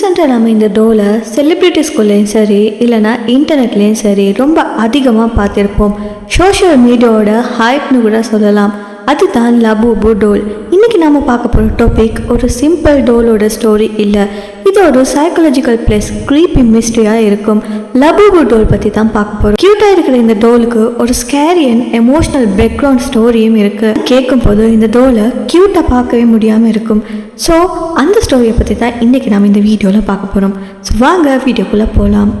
ரீசெண்டாக நம்ம இந்த டோலை செலிப்ரிட்டிஸ்குள்ளேயும் சரி இல்லைனா இன்டர்நெட்லேயும் சரி ரொம்ப அதிகமாக பார்த்துருப்போம். சோஷியல் மீடியாவோட ஹைப்னு கூட சொல்லலாம். அதுதான் லபூபு டோல். இன்னைக்கு நாம் பார்க்க போகிற டாபிக் ஒரு சிம்பிள் டோலோட ஸ்டோரி இல்லை. இது ஒரு சைக்காலஜிக்கல் பிளேஸ் க்ரீப்பி மிஸ்ட்ரியாக இருக்கும். லபூபு டோல் பற்றி தான் பார்க்க போகிறோம் க்யூட்டாக இருக்கிற இந்த டோலுக்கு ஒரு ஸ்கேரி அண்ட் எமோஷ்னல் பேக்ரவுண்ட் ஸ்டோரியும் இருக்குது கேட்கும் போது இந்த டோலை க்யூட்டாக பார்க்கவே முடியாமல் இருக்கும். ஸோ அந்த ஸ்டோரியை பற்றி தான் இன்றைக்கி நாம் இந்த வீடியோவில் பார்க்க போகிறோம் ஸோ வாங்க வீடியோக்குள்ளே போகலாம்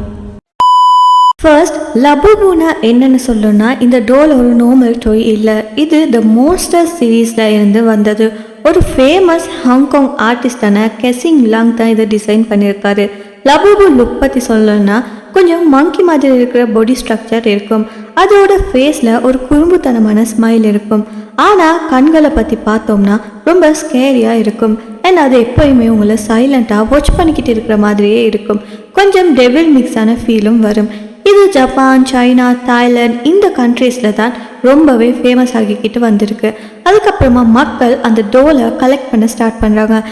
ஃபர்ஸ்ட் லபுபூனா என்னன்னு சொல்லணும்னா இந்த டோல் ஒரு நோமல் டோய் இல்லை. இது த மோஸ்டர் சீரீஸில் இருந்து வந்தது. ஒரு ஃபேமஸ் ஹாங்காங் ஆர்டிஸ்டான கெசிங் லாங் தான் இதை டிசைன் பண்ணியிருக்காரு லபுபு லுக் பற்றி சொல்லணும்னா கொஞ்சம் மங்கி மாதிரி இருக்கிற பாடி ஸ்ட்ரக்சர் இருக்கும். அதோட ஃபேஸில் ஒரு குறும்புத்தனமான ஸ்மைல் இருக்கும். ஆனால் கண்களை பற்றி பார்த்தோம்னா ரொம்ப ஸ்கேரியாக இருக்கும். அண்ட் அது எப்போயுமே உங்களை சைலண்ட்டாக வாட்ச் பண்ணிக்கிட்டு இருக்கிற மாதிரியே இருக்கும். கொஞ்சம் டெவில் மிக்ஸான ஃபீலும் வரும். இது ஜப்பான் சைனா தாய்லாந்து இந்த கண்ட்ரீஸில் தான் ரொம்பவே ஃபேமஸ் ஆகிக்கிட்டு வந்திருக்கு. அதுக்கப்புறமா மக்கள் அந்த டோலை கலெக்ட் பண்ண ஸ்டார்ட் பண்ணுறாங்க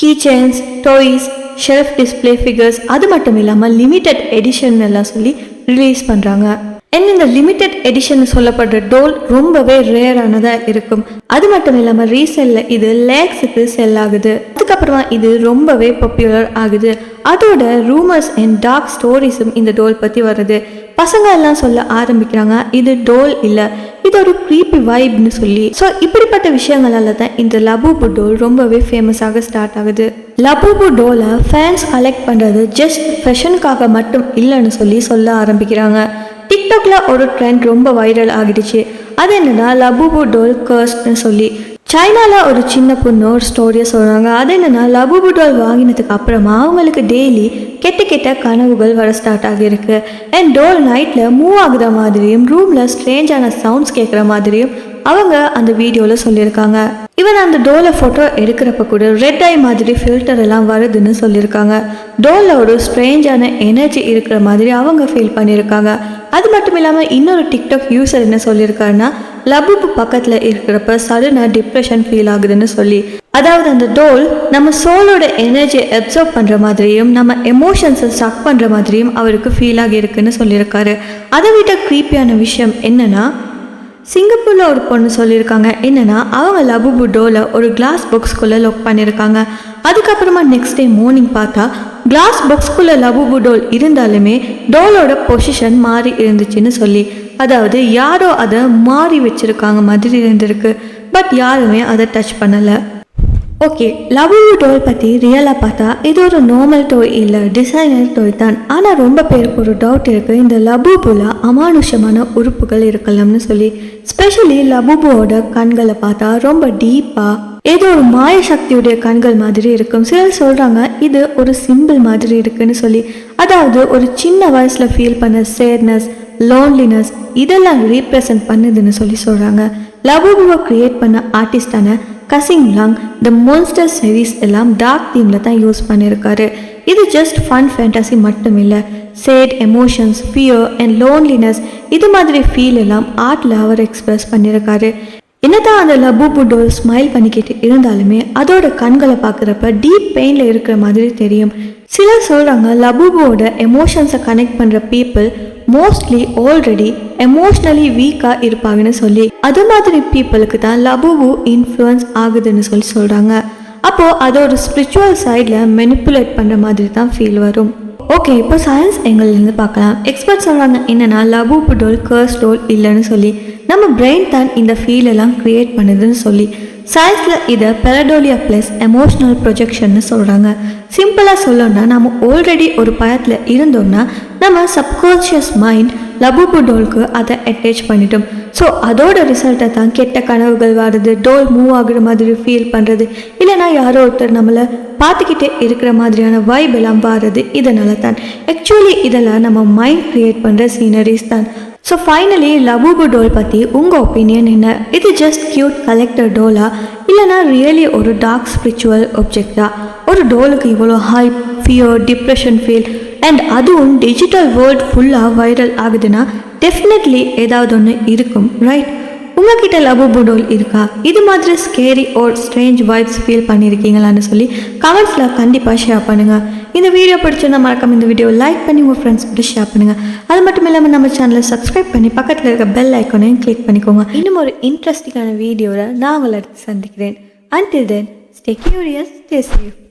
keychains toys shelf display figures அது மட்டும் இல்லாமல் லிமிட்டட் எடிஷன் எல்லாம் சொல்லி ரிலீஸ் பண்ணுறாங்க என்ன இந்த லிமிடெட் எடிஷன் சொல்லப்படுற டோல் ரொம்பவே ரேரானதாக இருக்கும். அது மட்டும் இல்லாமல் ரீசெல்ல இது லேக்ஸுக்கு செல் ஆகுது. அதுக்கப்புறமா இது ரொம்பவே பாப்புலர் ஆகுது. அதோட ரூமர்ஸ் அண்ட் டார்க் ஸ்டோரிஸும் இந்த டோல் பற்றி வருது. பசங்க எல்லாம் சொல்ல ஆரம்பிக்கிறாங்க இது டோல் இல்லை இது ஒரு க்ரீப்பி வைப்னு சொல்லி. ஸோ இப்படிப்பட்ட விஷயங்களால தான் இந்த லபூபு டோல் ரொம்பவே ஃபேமஸாக ஸ்டார்ட் ஆகுது. லபூபு டோலை ஃபேன்ஸ் கலெக்ட் பண்ணுறது ஜஸ்ட் ஃபேஷனுக்காக மட்டும் இல்லைன்னு சொல்லி சொல்ல ஆரம்பிக்கிறாங்க. டிக்டாக்ல ஒரு ட்ரெண்ட் ரொம்ப வைரல் ஆகிடுச்சு. அது என்னன்னா லபுபு டோல் கர்ஸ்ட்னு சொல்லி. சைனாவில் ஒரு சின்ன பொண்ணு ஒரு ஸ்டோரியை சொல்கிறாங்க அது என்னென்னா லபுபு டோல் வாங்கினதுக்கு அப்புறமா அவங்களுக்கு டெய்லி கெட்ட கெட்ட கனவுகள் வர ஸ்டார்ட் ஆகியிருக்கு. அண்ட் டோல் நைட்டில் மூவ் ஆகுற மாதிரியும் ரூமில் ஸ்ட்ரேஞ்சான சவுண்ட்ஸ் கேட்குற மாதிரியும் அவங்க அந்த வீடியோவில் சொல்லியிருக்காங்க. இவர் அந்த டோலை ஃபோட்டோ எடுக்கிறப்ப கூட ரெட் ஐ மாதிரி ஃபில்டர் எல்லாம் வருதுன்னு சொல்லியிருக்காங்க. டோலில் ஒரு ஸ்ட்ரேஞ்சான எனர்ஜி இருக்கிற மாதிரி அவங்க ஃபீல் பண்ணியிருக்காங்க. அது மட்டும் இல்லாமல் இன்னொரு டிக்டாக் யூசர் என்ன சொல்லியிருக்காருன்னா லபுப்பு பக்கத்தில் இருக்கிறப்ப சடனாக டிப்ரெஷன் ஃபீல் ஆகுதுன்னு சொல்லி. அதாவது அந்த டோல் நம்ம சோலோட எனர்ஜியை அப்சர்வ் பண்ணுற மாதிரியும் நம்ம எமோஷன்ஸை ஸ்டக் பண்ணுற மாதிரியும் அவருக்கு ஃபீல் ஆகியிருக்குன்னு சொல்லியிருக்காரு. அதை விட க்ரீப்பியான விஷயம் என்னன்னா சிங்கப்பூரில் ஒரு பொண்ணு சொல்லியிருக்காங்க. என்னென்னா அவங்க லவ் புட்டோவில் ஒரு கிளாஸ் பாக்ஸ்குள்ளே லாக் பண்ணியிருக்காங்க. அதுக்கப்புறமா நெக்ஸ்ட் டே மார்னிங் பார்த்தா கிளாஸ் பாக்ஸ்குள்ளே லபுபு டோல் இருந்தாலுமே டோலோட பொசிஷன் மாறி இருந்துச்சுன்னு சொல்லி அதாவது யாரோ அதை மாறி வச்சுருக்காங்க மாதிரி இருந்திருக்கு. பட் யாருமே அதை டச் பண்ணலை. ஓகே லவ்யூ டோய் பற்றி ரியலாக பார்த்தா இது ஒரு நார்மல் டோய் இல்லை டிசைனர் டோய் தான். ஆனால் ரொம்ப பேருக்கு ஒரு டவுட் இருக்குது இந்த லபூபுல அமானுஷமான உறுப்புகள் இருக்கலாம்னு சொல்லி. ஸ்பெஷலி லபூபுவோட கண்களை பார்த்தா ரொம்ப டீப்பாக ஏதோ ஒரு மாய சக்தியுடைய கண்கள் மாதிரி இருக்கும். சிலர் சொல்கிறாங்க இது ஒரு சிம்பிள் மாதிரி இருக்குன்னு சொல்லி. அதாவது ஒரு சின்ன வயசில் ஃபீல் பண்ண சேட்னஸ் லோன்லினஸ் இதெல்லாம் ரீப்ரசன்ட் பண்ணுதுன்னு சொல்லி சொல்கிறாங்க லபூபுவை க்ரியேட் பண்ண ஆர்டிஸ்டான Kasing Lung the monsters series எல்லாம் டார்க் தீமில் தான் யூஸ் பண்ணியிருக்காரு இது ஜஸ்ட் ஃபன் ஃபேண்டசி மட்டும் இல்லை sad emotions fear and loneliness இது மாதிரி ஃபீல் எல்லாம் ஆர்ட்டில் அவர் எக்ஸ்பிரஸ் பண்ணியிருக்காரு என்னதான் அந்த லபு டோல் ஸ்மைல் பண்ணிக்கிட்டு இருந்தாலுமே அதோட கண்களை பார்க்குறப்ப டீப் பெயினில் இருக்கிற மாதிரி தெரியும். சிலர் சொல்கிறாங்க லபுபோட எமோஷன்ஸை கனெக்ட் பண்ணுற பீப்புள் மோஸ்ட்லி ஆல்ரெடி எமோஷ்னலி வீக்காக இருப்பாங்கன்னு சொல்லி அது மாதிரி பீப்புளுக்கு தான் லபுவு இன்ஃப்ளூயன்ஸ் ஆகுதுன்னு சொல்லி சொல்கிறாங்க அப்போது அதோட ஸ்பிரிச்சுவல் சைடில் மெனிப்புலேட் பண்ணுற மாதிரி தான் ஃபீல் வரும். ஓகே இப்போ சயின்ஸ் எங்கள்லேருந்து பார்க்கலாம். எக்ஸ்பர்ட் சொல்கிறாங்க என்னென்னா லபு டோல் கர்ஸ் டோல் இல்லைன்னு சொல்லி நம்ம பிரெயின் தான் இந்த ஃபீல் எல்லாம் க்ரியேட் பண்ணுதுன்னு சொல்லி. சயின்ஸில் இதை பெரடோலியா ப்ளஸ் எமோஷ்னல் ப்ரொஜெக்ஷன்னு சொல்கிறாங்க சிம்பிளாக சொல்லணும்னா நம்ம ஆல்ரெடி ஒரு பயத்தில் இருந்தோம்னா நம்ம சப்கான்ஷியஸ் மைண்ட் லபுபு டோலுக்கு அதை அட்டாச் பண்ணிட்டோம். ஸோ அதோட ரிசல்ட்டை தான் கெட்ட கனவுகள் வருது டோல் மூவ் ஆகுற மாதிரி ஃபீல் பண்ணுறது இல்லைனா யாரோ ஒருத்தர் நம்மளை பார்த்துக்கிட்டே இருக்கிற மாதிரியான வைப் எல்லாம் வாடுறது இதனால தான். ஆக்சுவலி இதெல்லாம் நம்ம மைண்ட் க்ரியேட் பண்ணுற சீனரிஸ் தான். ஸோ ஃபைனலி லபூபு டோல் பற்றி உங்கள் ஒப்பீனியன் என்ன? இது ஜஸ்ட் கியூட் கலெக்டர் டோலா இல்லைனா ரியலி ஒரு டார்க் ஸ்பிரிச்சுவல் ஒப்ஜெக்டா ஒரு டோலுக்கு இவ்வளோ hype fear depression feel and அதுவும் டிஜிட்டல் வேர்ல்ட் ஃபுல்லாக வைரல் ஆகுதுன்னா டெஃபினெட்லி ஏதாவது ஒன்று இருக்கும் ரைட் உங்ககிட்ட லவ் புடோல் இருக்கா? இது மாதிரி scary or strange vibes feel பண்ணியிருக்கீங்களான்னு சொல்லி கமெண்ட்ஸில் கண்டிப்பாக ஷேர் பண்ணுங்கள் இந்த வீடியோ பிடிச்சிருந்தா மறக்காம இந்த வீடியோ லைக் பண்ணி உங்கள் ஃப்ரெண்ட்ஸ் கூட ஷேர் பண்ணுங்கள் அது மட்டும் இல்லாமல் நம்ம சேனலை சப்ஸ்கிரைப் பண்ணி பக்கத்தில் இருக்க பெல் ஐக்கோனையும் கிளிக் பண்ணிக்கோங்க. இன்னும் ஒரு இன்ட்ரெஸ்டிங்கான வீடியோவில் நான் உங்களை அடுத்து சந்திக்கிறேன். Until then stay curious stay safe